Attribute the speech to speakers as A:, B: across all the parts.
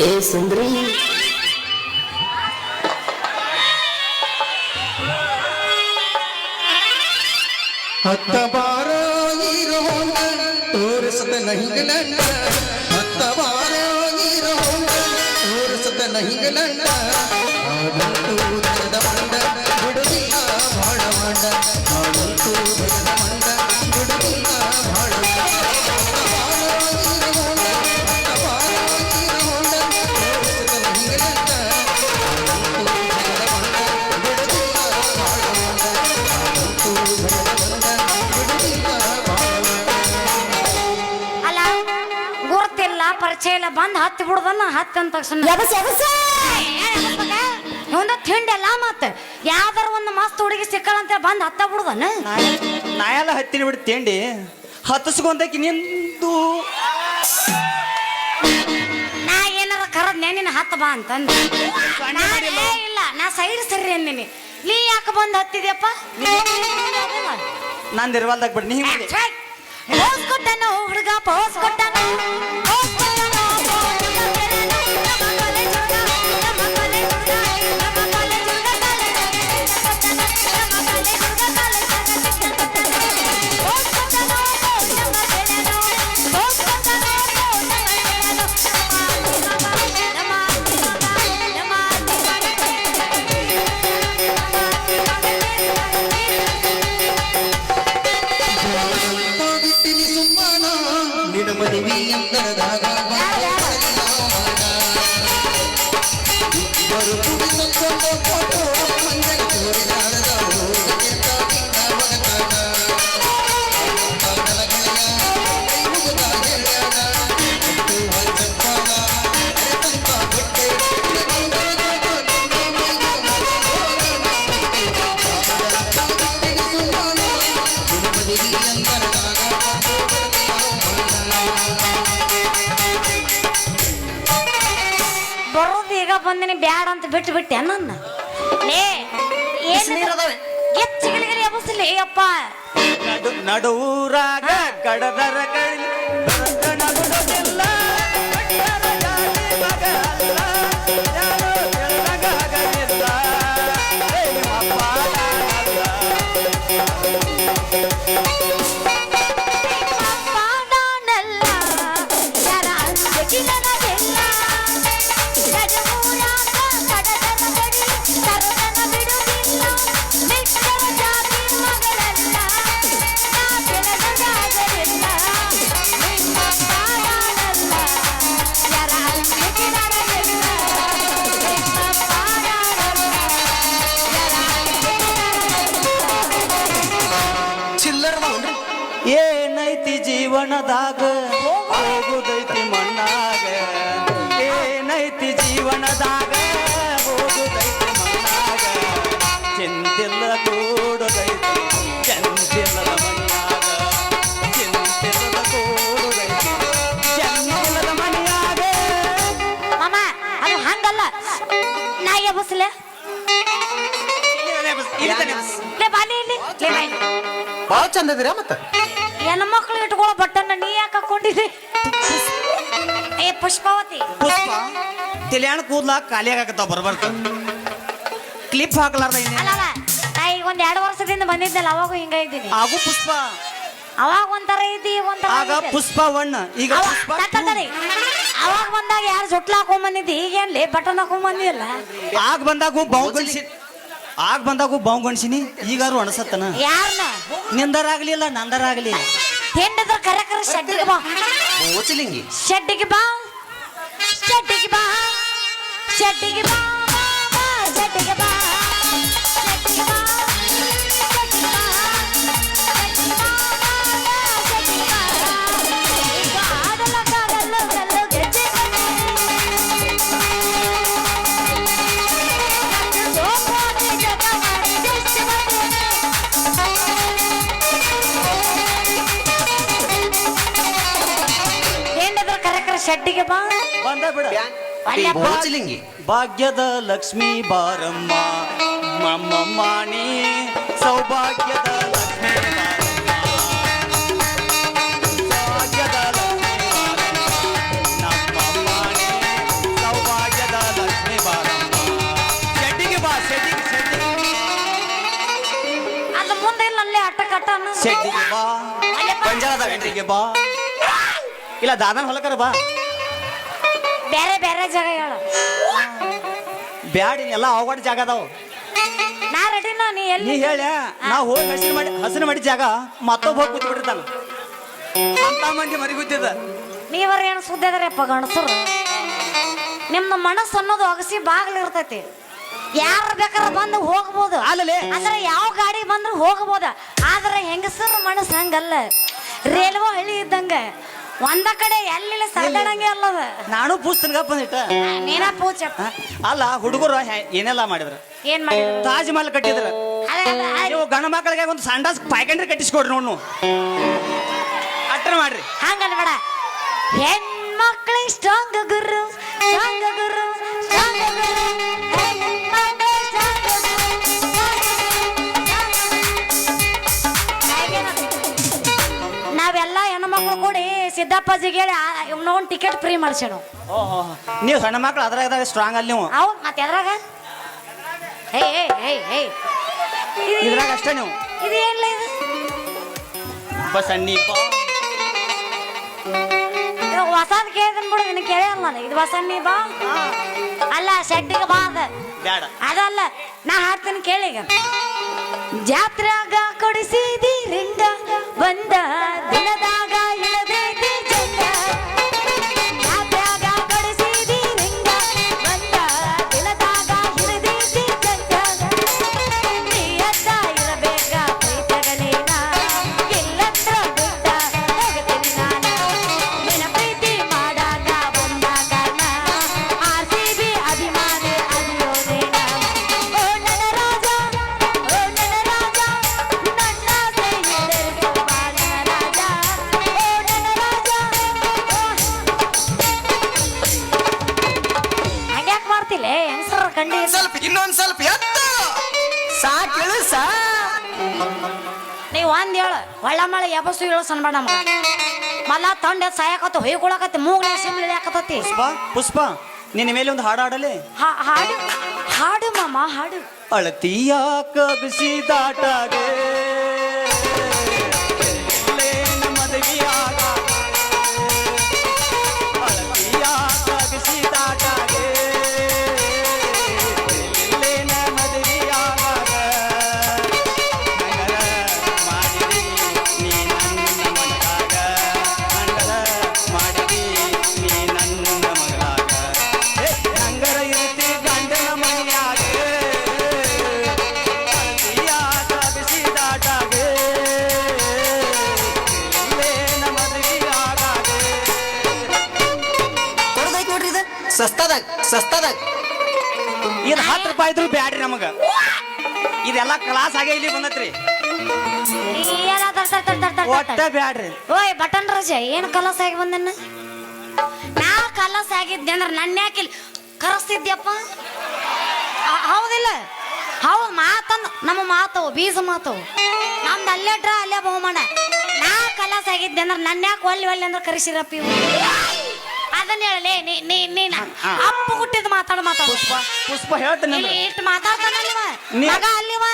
A: ಏ ಸುಂದ್ರಿ
B: ಹತ್ತ ಬಾರ ಇರೋಣ ತೋರಿಸದ ನಹಿಗಳಣ್ಣ ಹತ್ತ ಬಾರ ಇರೋಣ ತೋರಿಸದ ನಹಿಗಳಣ್ಣ ಹಾಡಂತೂ ಭಯದ ಮಂಡ.
C: ಗುರ್ತಿಲ್ಲ ಬಂದು ಹತ್ತಿ ಬಿಡುದಲ್ಲ ಹತ್ತಿ ಅಂತ ತಕ್ಷಣ. ಒಂದು ತಿಂಡಿ ಅಲ್ಲ ಮತ್ತ. ಯಾವ್ದಾರ ಒಂದು ಮಸ್ತ್ ಹುಡುಗಿ ಸಿಕ್ಕಳಂತ ಬಂದ್ ಹತ್ತ ಬಿಡುದನ?
D: ನಾ ಎಲ್ಲ ಹತ್ತಿನ ಬಿಟ್ಟು ತಿಂಡಿ ಹತ್ತಿಸ್ಕೊಂಡಾಕಿ ನಿಂದು.
C: ನಾ ಏನಾರ ಕರದ್ ನಿನ್ನ ಹತ್ತ ಬಾ ಅಂತಂದ. ಇಲ್ಲ ನಾ ಸೈಡ್ ಸರಿ ಅಂದಿನಿ ನೀ ಯಾಕೆ ಬಂದು ಹತ್ತಿದ್ಯಪ್ಪ?
D: ನಂದು ಇರುವಲ್ದಾಗ ಬಿಡ್ ನೀ ಮಾಡಿ
C: ಪೋಸ್ ಕೊಟ್ಟನು ಹುಡುಗ ಪೋಸ್ ಕೊಟ್ಟನು. ಬಂದಿನಿ ಬ್ಯಾಡ ಅಂತ ಬಿಟ್ಟು ಬಿಟ್ಟೆ ನನ್ನ ಲೇ ಎಚ್ಚಿಗಳಿಗೆ ಎಬಸಲಿ ಅಪ್ಪ.
D: ನಡು ನಡುವೂರಾಗ ಕಡದರ ಕಳಿ ಏನೈತಿ ಜೀವನದಾಗ? ಹೋಗುದೈತಿ ಮಣ್ಣಾಗ. ಏನೈತಿ ಜೀವನದಾಗ? ಹೋಗುದೈತಿ ಮಣ್ಣಾಗ. ಚಿಂತಿಲ್ಲ ಕೂಡುದೈತಿ ಚಂತಿಲ್ಲದ ಮನ್ಯಾಗ ಚಿಂತಿಲ್ಲದ ಕೂಡುದೈತಿ
C: ಮಾಮ ಅದು ಹಂಗಲ್ಲ. ನಾ ಎಬಸ್ಲೆ ಲೇ ಬಸ್. ಇಲ್ಲಿ ಲೇ ಬಾ ಇಲ್ಲಿ.
B: ಬಾಳ ಚಂದ ಇದೀರ ಮತ್ತ?
C: ಹೆಣ್ಣು ಮಕ್ಳು ಇಟ್ಕೊಳ್ಳೋ ಬಟ್ಟನ್ನ ನೀ ಯಾಕೆ ಹಾಕೊಂಡಿದ್ದಿ? ಏ ಪುಷ್ಪಾವತಿ.
D: ಪುಷ್ಪ ತಿಳಿಯಾಣ ಕೂದ್ಲ ಖಾಲಿ ಆಗತ್ತಾವ ಬರ್ಬರ್ತ ಕ್ಲಿಪ್ ಹಾಕ್ಲಾರ್ದ
C: ಅಲ್ಲ ಅಲ್ಲ, ನಾ ಈಗ ಒಂದ್ ಎರಡು ವರ್ಷದಿಂದ ಬಂದಿದ್ದಲ್ಲ ಅವಾಗೂ ಹಿಂಗ ಇದ್ದೀನಿ
D: ಆಗು ಪುಷ್ಪ.
C: ಅವಾಗ ಒಂಥರ ಇದ್ದಿ ಒಂಥರ
D: ಆಗ. ಪುಷ್ಪ ಒಣ್ಣ ಈಗ
C: ಅವ-
D: ಪುಷ್ಪ
C: ತಡ್ಕ ತಡಿ. ಅವಾಗ ಬಂದಾಗ ಯಾರು ಜೊಟ್ಲ ಹಾಕೊಂಡ್ ಬಂದಿದ್ದಿ ಈಗೇನ್ಲಿ ಬಟನ್ ಹಾಕೊಂಡ್ ಬಂದಿಲ್ಲ
D: ಆಗ ಬಂದಾಗ ಬೌಗಲ್ಸಿ ಆಗ ಬಂದಾಗು ಬಾವು ಗಣಸಿನಿ ಈಗಾರು ಅಣಸತ್ತನ.
C: ಯಾರನ್ನ
D: ನಿಂದರಾಗ್ಲಿಲ್ಲ ನಂದರಾಗ್ಲಿಲ್ಲ.
C: ಹೆಂಡದ್ರ ಕರೆ ಕರೆ ಶೆಡ್ಡಿಗೆ ಬಾ.
B: ಓಚಲಿಂಗಿ
C: ಶೆಡ್ಡಿಗೆ ಬಾ. ಶೆಡ್ಡಿಗೆ ಬಾ. ಶೆಡ್ಡಿಗೆ ಬಾ, ಶೆಡ್ಡಿಗೆ ಬಾ ಬಂದ ಬಿಡ ಅಲ್ಲ ಬಾ. ಬೋಚಲಿಂಗಿ ಭಾಗ್ಯದ ಲಕ್ಷ್ಮಿ ಬಾರಮ್ಮ ಮಮ್ಮ ಮಾಣಿ ಸೌಭಾಗ್ಯದ ಲಕ್ಷ್ಮಿ ಬಾರಮ್ಮ. ಸೌಭಾಗ್ಯದ
D: ಲಕ್ಷ್ಮಿ ಬಾರಮ್ಮ.
C: ನಮ್ಮ
B: ಮಾಣಿ
D: ಸೌಭಾಗ್ಯದ ಲಕ್ಷ್ಮಿ ಬಾರಮ್ಮ. ಶೆಡ್ಡಿಗೆ ಬಾ ಶೆಡ್ಡಿಗೆ ಶೆಡ್ಡಿಗೆ ಅದು ಮುಂದೆ ಇಲ್ಲ ಅಲ್ಲಿ ಅಟ್ಟ ಕಟ್ಟ
C: ಅನ್ನೋ.
D: ಶೆಡ್ಡಿಗೆ ಬಾ
C: ಅಲ್ಲೇ ಬಾ.
D: ಗೊಂಜಾಳದ ಗಂಟೆಗೆ ಬಾ ಇಲ್ಲ ದಾದನ್ ಹೊಲಕರ ಬಾ
C: ಬೇರೆ ಬೇರೆ ಜಾಗ ಹೇಳ
D: ಬ್ಯಾಡಿ ಎಲ್ಲ ಅವಗಾಡ ಜಾಗ ಅದಾವ.
C: ನಾ ರೆಡಿ ನೀ
D: ನೀ
C: ಎಲ್ಲಿ?
D: ಹೇಳ ನಾ ಹೋಗಿ ಹಸಿರು ಮಾಡಿ ಹಸಿರು ಮಾಡಿ ಜಾಗ ಮತ್ತೊಬ್ಬ ಹೋಗಿ ಕೂತ್ ಬಿಟ್ಟಿರ್ತಾನ ಅಂತ ಮಂದಿ ಮರಿ ಕೂತಿದ್ದ.
C: ನೀವರ ಏನು ಸುದ್ದಿ ಅದಾರಪ್ಪ ಗಣಸರು ನಿಮ್ಮ ಮನಸ್ಸು ಅನ್ನೋದು ಅಗಸಿ ಬಾಗಿಲು ಇರ್ತೈತಿ. ಯಾರು ಬೇಕಾದ್ರೆ ಬಂದು ಹೋಗ್ಬೋದು.
D: ಅಲ್ಲಲೇ.
C: ಅಂದ್ರೆ ಯಾವ ಗಾಡಿ ಬಂದ್ರು ಹೋಗ್ಬೋದ. ಆದ್ರೆ ಹೆಂಗಸರ ಮನಸ್ಸು ಹಂಗಲ್ಲ. ರೇಲ್ವೆ ಹಳಿ ಇದ್ದಂಗ. ಒಂದ ಕಡೆ ಎಲ್ಲಿಲ್ಲ ಸಡ್ಡಂಗೆ ಅಲ್ಲದ.
D: ನಾನು ಪೂಸ್ತನ್ಗ ಬಂದಿಟ್ಟ
C: ನೀನ ಪೂಚಪ್ಪ
D: ಅಲ್ಲ ಹುಡುಗರು ಏನೆಲ್ಲ ಮಾಡಿದ್ರು?
C: ಏನ್ ಮಾಡಿದ್ರು?
D: ತಾಜ್ ಮಹಲ್ ಕಟ್ಟಿದ್ರು. ನೀವು ಗಂಡ ಮಕ್ಕಳಿಗೆ ಒಂದು ಸಂಡಾಸ್ ಪಾಯ್ಕಂಡ್ರಿ ಕಟ್ಟಿಸ್ಕೊಡ್ರಿ ನೋಡು ಅಟ್ರ ಮಾಡ್ರಿ.
C: ಹಂಗನ್ಬೇಡ ಹೆಣ್ಮಕ್ಳಿಗೆ ಸ್ಟ್ರಾಂಗ್ ಗುರು ಸ್ಟ್ರಾಂಗ್ ಗುರು. ಸಿದ್ದಪ್ಪಾಜಿಗೆ ಹೇಳಿ ಇವ್ನೊಂದು ಟಿಕೆಟ್ ಫ್ರೀ ಮಾಡ್ಸೇನು
D: ಓಹೋ ನೀವು ಸಣ್ಣ ಮಕ್ಳು ಅದ್ರಾಗ ಸ್ಟ್ರಾಂಗ್ ಅಲ್ಲಿ ನೀವು.
C: ಅವು ಮತ್ತೆ ಅದ್ರಾಗ ಹೇ ಹೇ ಹೇ ಹೇ. ಇದು
D: ಇದ್ರಾಗ ಅಷ್ಟೇ ನೀವು.
C: ಇದು ಏನ್ಲ ಇದು?
D: ಬಸ್ ಸಣ್ಣಿ ಬಾ.
C: ಇದು ಹೊಸದ್ ಕೇಳಿದನ್ ಬಿಡು ನಿನ್ನ ಕೇಳಿಯಲ್ಲ ನಾನು. ಇದು ಹೊಸ ಬಾ. ಅಲ್ಲ ಶೆಡ್ಡಿಗೆ ಬಾ ಅದ.
D: ಅಲ್ಲ
C: ಅದಲ್ಲ ನಾ ಹಾಡ್ತೀನಿ ಕೇಳಿ ಈಗ. ಜಾತ್ರೆಯಾಗ ಕೊಡಿಸಿದಿ ರಿಂಗ ಬಂದ ದಿನದಾಗ ಒಳ್ಳ ಮಳೆ ಎಬಸು ಹೇಳೋ ಸನ್ಬೇಡ ನಮ್ಗ ಮಲ್ಲ ತಂಡ ಸಾಯಕತ್ತ ಹೊಯ್ಕೊಳಕತ್ತೆ ಮೂಗ್ಲೆ ಸಿಮ್ಲಿ ಹಾಕತತಿ
D: ಪುಷ್ಪ ಪುಷ್ಪ ನಿನ್ನ ಮೇಲೆ ಒಂದು ಹಾಡು ಹಾಡಲಿ
C: ಹಾ- ಹಾಡು ಹಾಡು ಮಾಮ ಹಾಡು
D: ಅಳತಿಯ ಕಬಿಸಿ ದಾಟಾಗೆ ಮದುವೆಯಾಗ ಹತ್ತು ರೂಪಾಯಿ ಇದ್ರು ಬ್ಯಾಡ್ರಿ ನಮಗ. ಇದೆಲ್ಲ ಕ್ಲಾಸ್ ಆಗೇ ಇಲ್ಲಿ ಬಂದತ್ರಿ. ಒಟ್ಟ. ಬ್ಯಾಡ್ರಿ.
C: ಓಯ್ ಬಟನ್ ರಜ ಏನು ಕಲಸ ಆಗಿ ಬಂದನ್ನ ನಾ ಕಲಸ ಆಗಿದ್ದೆ ಅಂದ್ರೆ ನನ್ನ ಯಾಕಿಲ್ ಕರೆಸ್ತಿದ್ಯಪ್ಪ? ಹೌದಿಲ್ಲ. ಹೌದು ಮಾತಂದ್ ನಮ್ಮ ಮಾತವು ಬೀಜ ಮಾತವು. ನಮ್ದು ಅಲ್ಲೇ ಡ್ರಾ ಅಲ್ಲೇ ಬಹುಮಾನ. ನಾ ಕಲಸ ಆಗಿದ್ದೆ ಅಂದ್ರೆ ನನ್ನ ಯಾಕೆ ಒಲ್ಲಿ ಒಲ್ಲಿ ಅಂದ್ರೆ ಕರೆಸಿರಪ್ಪ ಇವು ಅದನ್ನ ಹೇಳಲೇ ನೀ ನೀ ನೀನ ಅಪ್ಪ ಹುಟ್ಟಿದ ಮಾತಾಡ ಮಾತಾಡ.
D: ಪುಷ್ಪ ಪುಷ್ಪ ಹೇಳ್ತೇನೆ
C: ಇಲ್ಲಿ ಇಷ್ಟು ಮಾತಾಡ್ತಾನಲ್ವ?
D: ನೀ-
C: ಮಗ ಅಲ್ಲಿವ?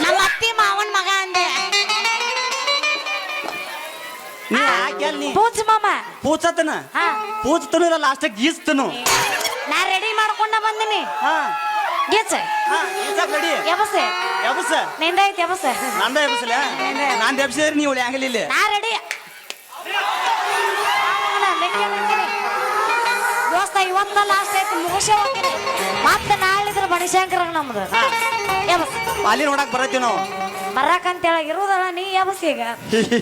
C: ನಮ್ಮ ಅತ್ತಿ ಮಾವನ್ ಮಗ ಅಂದೆ.
D: ನೀ ಯಾಕೆ ಅಲ್ಲಿ?
C: ಪೂಜ ಮಾಮ.
D: ಪೂಚತನ
C: ಹಾ.
D: ಪೂಚತನು ಇಲ್ಲ ಲಾಸ್ಟ್ ಗೀಸ್ತನು
C: ನಾ ರೆಡಿ ಮಾಡ್ಕೊಂಡ ಬಂದಿನಿ.
D: ಹಾ.
C: ಗೀಚ.
D: ಹಾ ಗೀಸಕ್ ರೆಡಿ
C: ಎಬಸೆ.
D: ಎಬಸ.
C: ನಿಂದೈತಿ ಎಬಸೆ.
D: ನಂದ ಎಬಸಲ? ನಾನ್ ಎಬ್ಸಿದ್ರಿ ನೀವು ಹ್ಯಾಂಗಲಿ ಇಲ್ಲಿ.
C: ನಾ ರೆಡಿ ಇವತ್ತ ಲಾಸ್ಟ್ ಐತಿ ಮುಗಿಸೇ ಹೋಗ್ತೀನಿ ಮತ್ತೆ ನಾಳಿದ್ರ ಬಣಿಶಂಕರ ನಮ್ದು. ಎಬಸ್.
D: ಅಲ್ಲಿ ನೋಡಕ್ ಬರತ್ತೀವಿ ನಾವು.
C: ಬರಾಕಂತ ಹೇಳಿ ಇರೋದಲ್ಲ ನೀ ಎಬಸ್ ಈಗ.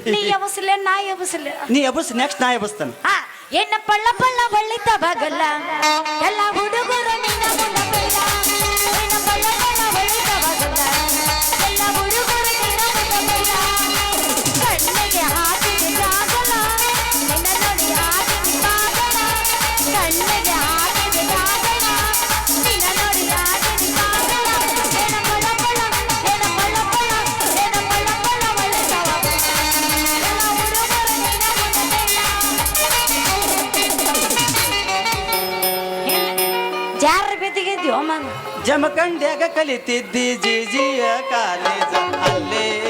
C: ನೀ ಎಬಸಿಲ್ಲ ನಾ ಎಬಸಿಲ್ಲ
D: ನೀ ಎಬಸ್ ನೆಕ್ಸ್ಟ್ ನಾ ಎಬಸ್ತಾನ.
C: ಹಾ ಎನ್ನ ಪಳ್ಳ ಪಳ್ಳ ಬಳ್ಳಿತ ಬಗಲ್ಲ ಎಲ್ಲ ಹುಡುಗರು ನಿನ್ನ ಮುಂದ ಬಲ್ಲ
D: ಜಮಖಂಡ್ಯಾಗ ಕಲಿತಿದ್ದಿ ಜಿ ಜಿಯ ಕಾಲೇಜ
C: ಅಲ್ಲೇ.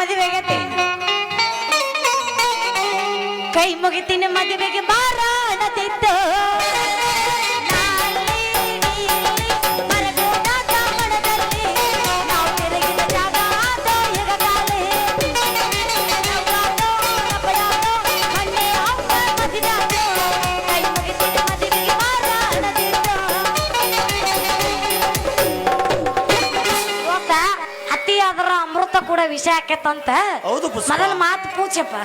C: ಮದುವೆಗೆ ಕೈ ಮುಗಿತೀನಿ ಮದುವೆಗೆ ಬಾರಾಡದಿತ್ತು ವಿಷ ಆಕೇತಂತ
D: ಹೌದು
C: ಮೊದಲ ಮಾತು ಪೂಜೆಪ್ಪ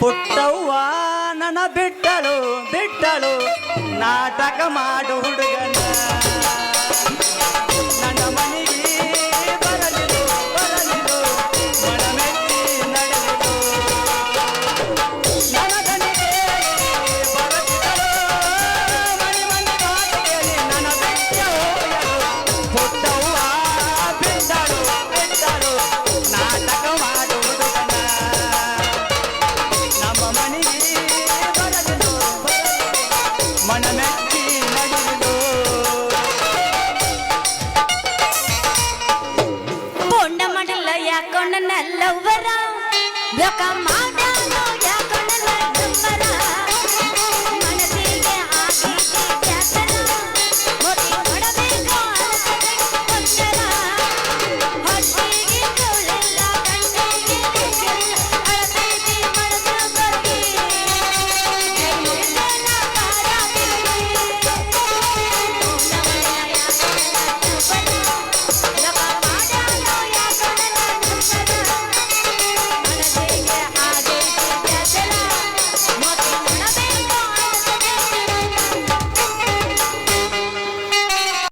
D: ಪುಟ್ಟವ್ವ ನನ್ನ ಬಿಟ್ಟಳು ಬಿಟ್ಟಳು ನಾಟಕ ಮಾಡು ಹುಡುಗನ
C: come on.